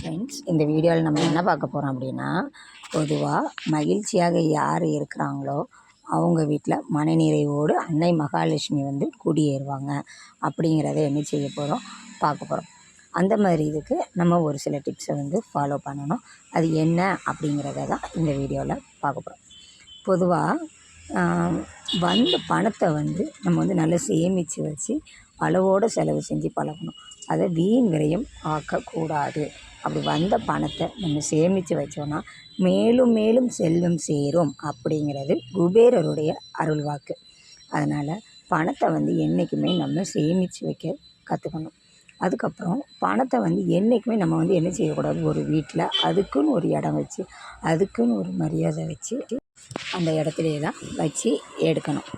Friends இந்த வீடியோவில் நம்ம என்ன பார்க்க போகிறோம் அப்படின்னா பொதுவாக மகிழ்ச்சியாக யார் இருக்கிறாங்களோ அவங்க வீட்டில் மனநிறைவோடு அன்னை மகாலட்சுமி வந்து குடியேறுவாங்க அப்படிங்கிறத என்ன செய்ய போகிறோம் பார்க்க போகிறோம் அந்த மாதிரி இதுக்கு நம்ம ஒரு சில டிப்ஸை வந்து ஃபாலோ பண்ணணும். அது என்ன அப்படிங்கிறத தான் இந்த வீடியோவில் பார்க்க போகிறோம் பொதுவாக வந்த பணத்தை வந்து நம்ம வந்து நல்லா சேமித்து வச்சு அளவோடு செலவு செஞ்சு பழகணும். அதை வீண் விரயம் ஆக்கக்கூடாது. அப்படி வந்த பணத்தை நம்ம சேமித்து வச்சோன்னா மேலும் மேலும் செல்வம் சேரும் அப்படிங்கிறது குபேரருடைய அருள் வாக்கு அதனால் பணத்தை வந்து என்றைக்குமே நம்ம சேமித்து வைக்க கற்றுக்கணும் அதுக்கப்புறம் பணத்தை வந்து என்றைக்குமே நம்ம வந்து என்ன செய்யக்கூடாது? ஒரு வீட்டில் அதுக்குன்னு ஒரு இடம் வச்சு அதுக்குன்னு ஒரு மரியாதை வச்சு அந்த இடத்துலையே தான் வச்சு எடுக்கணும்.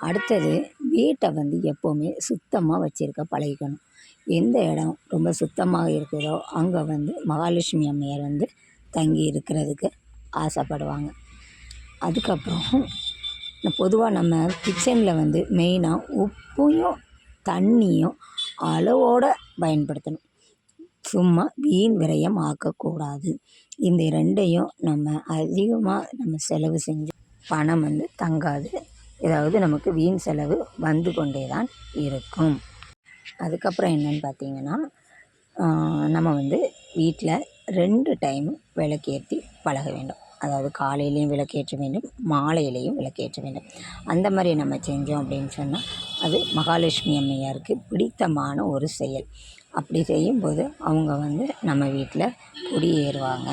அடுத்தது வீட்டை வந்து எப்போவுமே சுத்தமாக வச்சுருக்க பழகிக்கணும். எந்த இடம் ரொம்ப சுத்தமாக இருக்குதோ அங்கே வந்து மகாலட்சுமி அம்மையார் வந்து தங்கி இருக்கிறதுக்கு ஆசைப்படுவாங்க. அதுக்கப்புறம் பொதுவாக நம்ம கிச்சனில் வந்து மெயினாக உப்பையும் தண்ணியும் அளவோடு பயன்படுத்தணும். சும்மா வீண் விரயம் ஆக்கக்கூடாது. இந்த ரெண்டையும் நம்ம அதிகமாக நம்ம செலவு செஞ்சு பணம் வந்து தங்காது. ஏதாவது நமக்கு வீண் செலவு வந்து கொண்டே தான் இருக்கும். அதுக்கப்புறம் என்னென்னு பார்த்தீங்கன்னா நம்ம வந்து வீட்டில் ரெண்டு டைம் விளக்கேற்றி பழக வேண்டும். அதாவது காலையிலையும் விளக்கேற்ற வேண்டும் மாலையிலையும் விளக்கேற்ற வேண்டும். அந்த மாதிரி நம்ம செஞ்சோம் அப்படின்னு சொன்னால் அது மகாலட்சுமி அம்மையாருக்கு பிடித்தமான ஒரு செயல். அப்படி செய்யும்போது அவங்க வந்து நம்ம வீட்டில் குடியேறுவாங்க.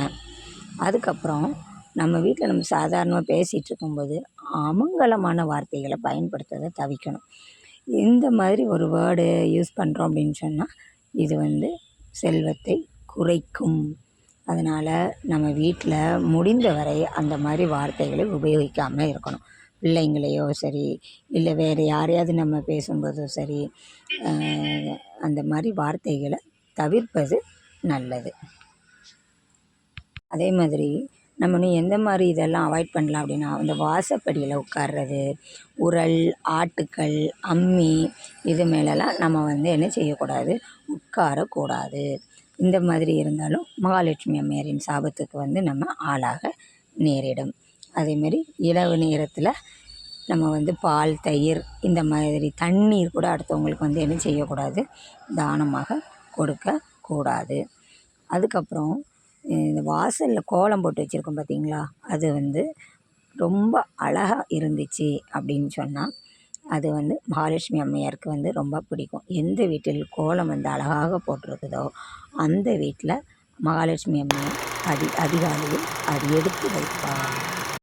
அதுக்கப்புறம் நம்ம வீட்டில் நம்ம சாதாரணமாக பேசிகிட்டு இருக்கும்போது அமங்கலமான வார்த்தைகளை பயன்படுத்துறதை தவிக்கணும் இந்த மாதிரி ஒரு வேர்டு யூஸ் பண்ணுறோம் அப்படின்னு சொன்னால் இது வந்து செல்வத்தை குறைக்கும். அதனால் நம்ம வீட்டில் முடிந்த வரை அந்த மாதிரி வார்த்தைகளை உபயோகிக்காமல் இருக்கணும். பிள்ளைங்களையோ சரி இல்லை வேறு யாரையாவது நம்ம பேசும்போதோ சரி அந்த மாதிரி வார்த்தைகளை தவிர்ப்பது நல்லது. அதே மாதிரி நம்ம இன்னும் எந்த மாதிரி இதெல்லாம் அவாய்ட் பண்ணலாம் அப்படின்னா இந்த வாசப்படியில் உட்கார்றது உரல் ஆட்டுக்கல் அம்மி இது மேலெலாம் நம்ம வந்து என்ன செய்யக்கூடாது? உட்காரக்கூடாது. இந்த மாதிரி இருந்தாலும் மகாலட்சுமி அம்மையாரின் சாபத்துக்கு வந்து நம்ம ஆளாக நேரிடும். அதேமாரி இரவு நேரத்தில் நம்ம வந்து பால் தயிர் இந்த மாதிரி தண்ணீர் கூட அடுத்தவங்களுக்கு வந்து என்ன செய்யக்கூடாது? தானமாக கொடுக்கக்கூடாது. அதுக்கப்புறம் இந்த வாசலில் கோலம் போட்டு வச்சுருக்கோம் பார்த்தீங்களா அது வந்து ரொம்ப அழகாக இருந்துச்சு அப்படின்னு சொன்னால் அது வந்து மகாலட்சுமி அம்மையாருக்கு வந்து ரொம்ப பிடிக்கும். எந்த வீட்டில் கோலம் வந்து அழகாக போட்டிருக்குதோ அந்த வீட்டில் மகாலட்சுமி அம்மையார் அதி அதிகாலையில் அது எடுத்து வைப்பார்.